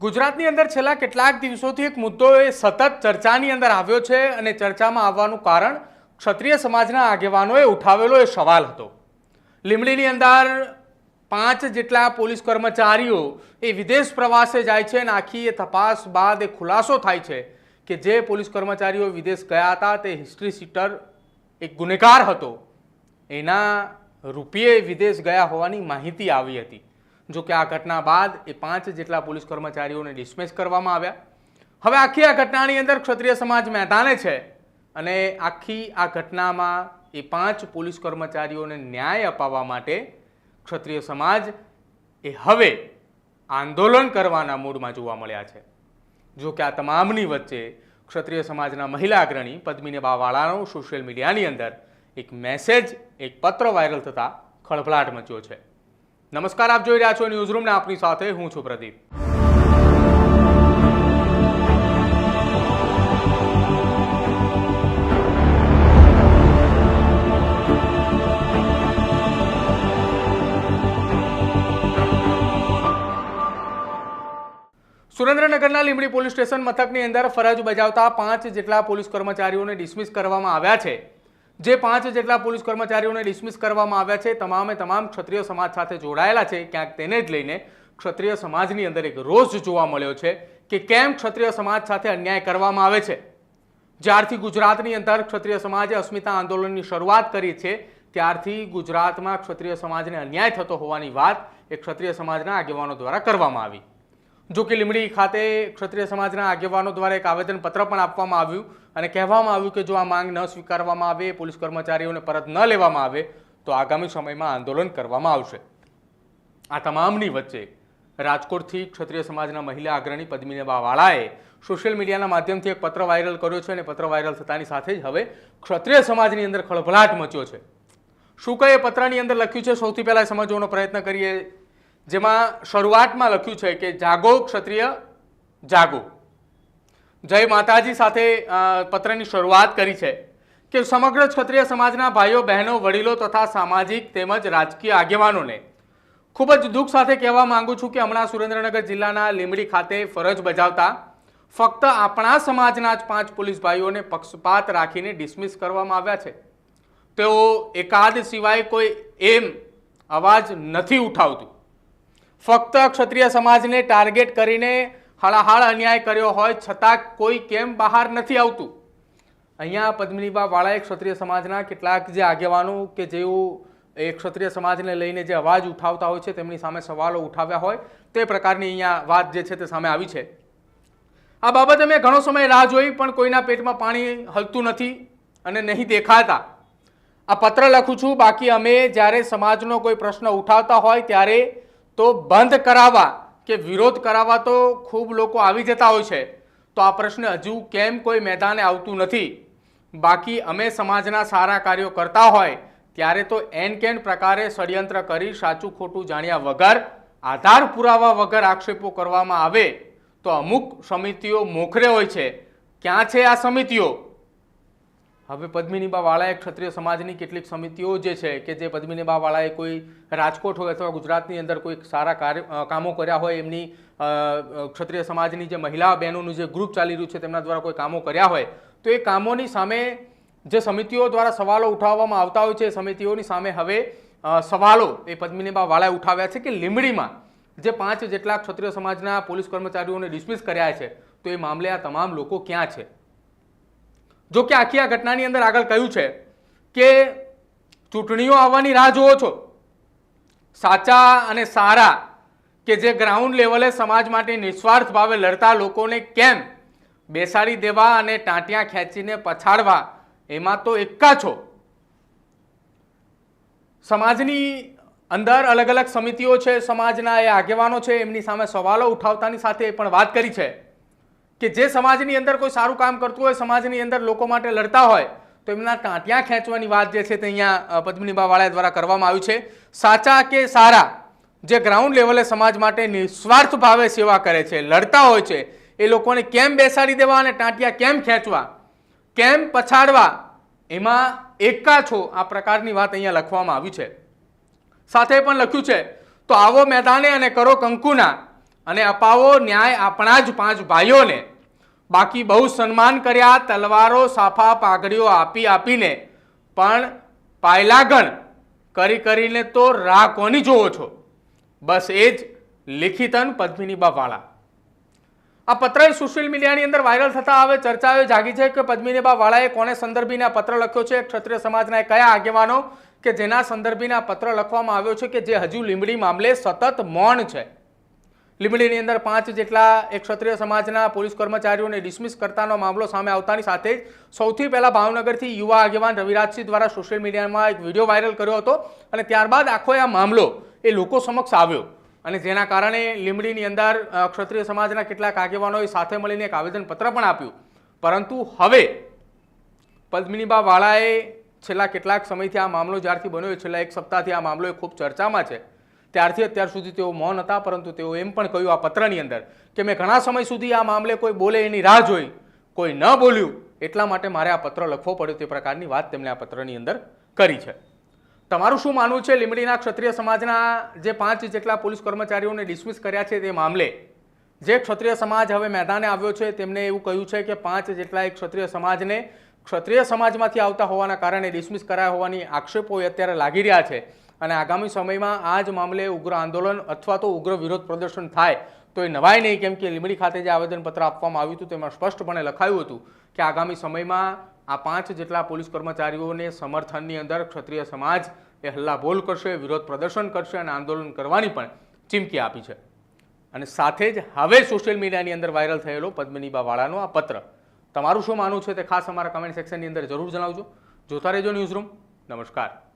ગુજરાતની અંદર છેલ્લા કેટલાક દિવસોથી એક મુદ્દો એ સતત ચર્ચાની અંદર આવ્યો છે અને ચર્ચામાં આવવાનું કારણ ક્ષત્રિય સમાજના આગેવાનોએ ઉઠાવેલો એ સવાલ હતો. લીમડીની અંદર પાંચ જેટલા પોલીસ કર્મચારીઓ એ વિદેશ પ્રવાસે જાય છે અને આખી એ તપાસ બાદ એ ખુલાસો થાય છે કે જે પોલીસ કર્મચારીઓ વિદેશ ગયા હતા તે હિસ્ટ્રી સીટર એક ગુનેગાર હતો. એના રૂપિયે વિદેશ ગયા હોવાની માહિતી આવી હતી. જો કે આ ઘટના બાદ એ પાંચ જેટલા પોલીસ કર્મચારીઓને ડિસમિસ કરવામાં આવ્યા. હવે આખી આ ઘટનાની અંદર ક્ષત્રિય સમાજ મેદાને છે અને આખી આ ઘટનામાં એ પાંચ પોલીસ કર્મચારીઓને ન્યાય અપાવવા માટે ક્ષત્રિય સમાજ એ હવે આંદોલન કરવાના મૂડમાં જોવા મળ્યા છે. જો કે આ તમામની વચ્ચે ક્ષત્રિય સમાજના મહિલા અગ્રણી પદ્મિની બાવાળાનો સોશિયલ મીડિયાની અંદર એક મેસેજ એક પત્ર વાયરલ થતા ખળભળાટ મચ્યો છે. નમસ્કાર, આપ જોઈ રહ્યા છો ન્યૂઝ રૂમને આપની સાથે હું છું પ્રદીપ. સુરેન્દ્રનગરના લીંબડી પોલીસ સ્ટેશન મથકની અંદર ફરજ બજાવતા પાંચ જેટલા પોલીસ કર્મચારીઓને ડિસમિસ કરવામાં આવ્યા છે. જે પાંચ જેટલા પોલીસ કર્મચારીઓને ડિસમિસ કરવામાં આવ્યા છે, તમામે તમામ ક્ષત્રિય સમાજ સાથે જોડાયેલા છે. ક્યાંક તેને જ લઈને ક્ષત્રિય સમાજની અંદર એક રોષ જોવા મળ્યો છે કે કેમ ક્ષત્રિય સમાજ સાથે અન્યાય કરવામાં આવે છે. જ્યારથી ગુજરાતની અંદર ક્ષત્રિય સમાજે અસ્મિતા આંદોલનની શરૂઆત કરી છે, ત્યારથી ગુજરાતમાં ક્ષત્રિય સમાજને અન્યાય થતો હોવાની વાત એ ક્ષત્રિય સમાજના આગેવાનો દ્વારા કરવામાં આવી. જો કે લીમડી ખાતે ક્ષત્રિય સમાજના આગેવાનો દ્વારા એક આવેદનપત્ર પણ આપવામાં આવ્યું અને કહેવામાં આવ્યું કે જો આ માંગ ન સ્વીકારવામાં આવે, પોલીસ કર્મચારીઓને પરત ન લેવામાં આવે, તો આગામી સમયમાં આંદોલન કરવામાં આવશે. આ તમામની વચ્ચે રાજકોટથી ક્ષત્રિય સમાજના મહિલા અગ્રણી પદ્મિનીબા વાળાએ સોશિયલ મીડિયાના માધ્યમથી એક પત્ર વાયરલ કર્યો છે અને પત્ર વાયરલ થતાની સાથે જ હવે ક્ષત્રિય સમાજની અંદર ખળભળાટ મચ્યો છે. શું કહે પત્રની અંદર લખ્યું છે? સૌથી પહેલાં સમજવાનો પ્રયત્ન કરીએ. જેમાં શરૂઆતમાં લખ્યું છે કે જાગો ક્ષત્રિય, જાગો. જય માતાજી સાથે પત્રની શરૂઆત કરી છે કે સમગ્ર ક્ષત્રિય સમાજના ભાઈઓ, બહેનો, વડીલો તથા સામાજિક તેમજ રાજકીય આગેવાનોને ખૂબ જ દુઃખ સાથે કહેવા માંગુ છું કે હમણાં સુરેન્દ્રનગર જિલ્લાના લીંબડી ખાતે ફરજ બજાવતા ફક્ત આપણા સમાજના જ પાંચ પોલીસ ભાઈઓને પક્ષપાત રાખીને ડિસમિસ કરવામાં આવ્યા છે. તેઓ એકાદ સિવાય કોઈ એમ અવાજ નથી ઉઠાવતું. ફક્ત ક્ષત્રિય સમાજને ટાર્ગેટ કરીને હળાહળ અન્યાય કર્યો હોય છતાં કોઈ કેમ બહાર નથી આવતું. અહીંયા પદ્મિનીબા વાળાએ ક્ષત્રિય સમાજના કેટલાક જે આગેવાનો કે જેઓ એ ક્ષત્રિય સમાજને લઈને જે અવાજ ઉઠાવતા હોય છે તેમની સામે સવાલો ઉઠાવ્યા હોય તે પ્રકારની અહીંયા વાત જે છે તે સામે આવી છે. આ બાબતે મેં ઘણો સમય રાહ જોઈ પણ કોઈના પેટમાં પાણી હલતું નથી અને નહીં દેખાતા. આ પત્ર લખું છું, બાકી અમે જ્યારે સમાજનો કોઈ પ્રશ્ન ઉઠાવતા હોય ત્યારે તો બંધ કરાવવા કે વિરોધ કરાવવા તો ખૂબ લોકો આવી જતા હોય છે. તો આ પ્રશ્ન હજુ કેમ કોઈ મેદાને આવતું નથી? બાકી અમે સમાજના સારા કાર્યો કરતા હોય, ત્યારે તો એન કેન પ્રકારે ષડયંત્ર કરી સાચું ખોટું જાણ્યા વગર, આધાર પુરાવા વગર આક્ષેપો કરવામાં આવે, તો અમુક સમિતિઓ મોખરે હોય છે. ક્યાં છે આ સમિતિઓ? હવે પદ્મિનીબા વાળાએ ક્ષત્રિય સમાજની કેટલીક સમિતિઓ જે છે કે જે પદ્મિનીબા વાળાએ કોઈ રાજકોટ હોય અથવા ગુજરાતની અંદર કોઈ સારા કાર્ય કામો કર્યા હોય, એમની ક્ષત્રિય સમાજની જે મહિલા બહેનોનું જે ગ્રુપ ચાલી રહ્યું છે તેમના દ્વારા કોઈ કામો કર્યા હોય, તો એ કામોની સામે જે સમિતિઓ દ્વારા સવાલો ઉઠાવવામાં આવતા હોય છે, એ સમિતિઓની સામે હવે સવાલો એ પદ્મિનીબા વાળાએ ઉઠાવ્યા છે કે લીંબડીમાં જે પાંચ જેટલા ક્ષત્રિય સમાજના પોલીસ કર્મચારીઓને ડિસમિસ કર્યા છે, તો એ મામલે આ તમામ લોકો ક્યાં છે? જો કે આખી આ ઘટનાની અંદર આગળ કહ્યું છે કે ચૂંટણીઓ આવવાની રાહ જુઓ છો. સાચા અને સારા કે જે ગ્રાઉન્ડ લેવલે સમાજ માટે નિસ્વાર્થ ભાવે લડતા લોકોને કેમ બેસાડી દેવા અને ટાંટિયા ખેંચીને પછાડવા, એમાં તો એકા છો. સમાજની અંદર અલગ અલગ સમિતિઓ છે, સમાજના એ આગેવાનો છે, એમની સામે સવાલો ઉઠાવતાની સાથે પણ વાત કરી છે. કે જે સમાજની અંદર કોઈ સારું કામ કરતું હોય સમાજની અંદર લોકો માટે લડતા હોય તો એમના ટાંટિયા ખેંચવાની વાત જે છે તે અહીંયા અ, દ્વારા કરવામાં આવી છે. સાચા કે સારા જે ગ્રાઉન્ડ લેવલે સમાજ માટે નિસ્વાર્થ ભાવે સેવા કરે છે લડતા હોય છે એ લોકોને કેમ બેસાડી દેવા અને ટાંટિયા કેમ ખેંચવા કેમ પછાડવા એમાં એકા છો આ પ્રકારની વાત અહીંયા લખવામાં આવી છે. સાથે પણ લખ્યું છે તો આવો મેદાને અને કરો કંકુના અને અપાવો ન્યાય આપણા જ પાંચ ભાઈઓને બાકી બહુ સન્માન કર્યા, તલવારો, સાફા, પાઘડીઓ આપી આપીને. પણ પાયલાગણ કરી કરીને તો રાહ કોની જોવો છો? બસ એ જ લિખિતન પદ્મિનીબા વાળા આ પત્ર સોશિયલ મીડિયાની અંદર વાયરલ થતા હવે ચર્ચાઓ જાગી છે કે પદ્મિનીબા વાળાએ કોને સંદર્ભીને આ પત્ર લખ્યો છે? ક્ષત્રિય સમાજના કયા આગેવાનો કે જેના સંદર્ભીને આ પત્ર લખવામાં આવ્યો છે કે જે હજુ લીંબડી મામલે સતત મૌન છે? લીંબડીની અંદર પાંચ જેટલા એક ક્ષત્રિય સમાજના પોલીસ કર્મચારીઓને ડિસમિસ કરતાનો મામલો સામે આવતાની સાથે જ સૌથી પહેલાં ભાવનગરથી યુવા આગેવાન રવિરાજસિંહ દ્વારા સોશિયલ મીડિયામાં એક વીડિયો વાયરલ કર્યો હતો અને ત્યારબાદ આખો આ મામલો એ લોકો સમક્ષ આવ્યો. અને જેના કારણે લીંબડીની અંદર ક્ષત્રિય સમાજના કેટલાક આગેવાનોએ સાથે મળીને એક આવેદનપત્ર પણ આપ્યું. પરંતુ હવે પદ્મિનીબા વાળાએ છેલ્લા કેટલાક સમયથી આ મામલો જ્યારથી બન્યો છેલ્લા એક સપ્તાહથી આ મામલો એ ખૂબ ચર્ચામાં છે. ત્યારથી અત્યાર સુધી તેઓ મૌન હતા, પરંતુ તેઓ એમ પણ કહ્યું આ પત્રની અંદર કે મેં ઘણા સમય સુધી આ મામલે કોઈ બોલે એની રાહ જોઈ, કોઈ ન બોલ્યું. એટલા માટે મારે આ પત્ર લખવો પડ્યો. તે પ્રકારની વાત તેમણે આ પત્રની અંદર કરી છે. તમારું શું માનવું છે? લીંબડીના ક્ષત્રિય સમાજના જે પાંચ જેટલા પોલીસ કર્મચારીઓને ડિસમિસ કર્યા છે તે મામલે? જે ક્ષત્રિય સમાજ હવે મેદાને આવ્યો છે, તેમણે એવું કહ્યું છે કે પાંચ જેટલા એક ક્ષત્રિય સમાજને ક્ષત્રિય સમાજમાંથી આવતા હોવાના કારણે ડિસમિસ કરાયા હોવાની આક્ષેપો અત્યારે લાગી રહ્યા છે. અને આગામી સમયમાં આ જ મામલે ઉગ્ર આંદોલન અથવા તો ઉગ્ર વિરોધ પ્રદર્શન થાય, તો એ નવાય નહીં. કેમ કે લીંબડી ખાતે જે આવેદનપત્ર આપવામાં આવ્યું હતું, તેમાં સ્પષ્ટપણે લખાયું હતું કે આગામી સમયમાં આ પાંચ જેટલા પોલીસ કર્મચારીઓને સમર્થનની અંદર ક્ષત્રિય સમાજ એ હલ્લાબોલ કરશે, વિરોધ પ્રદર્શન કરશે અને આંદોલન કરવાની પણ ચીમકી આપી છે. અને સાથે જ હવે સોશિયલ મીડિયાની અંદર વાયરલ થયેલો પદ્મિનીબા વાળાનો આ પત્ર. તમારું શું માનવું છે તે ખાસ અમારા કમેન્ટ સેક્શનની અંદર જરૂર જણાવજો. જોતા રહેજો ન્યૂઝ રૂમ નમસ્કાર.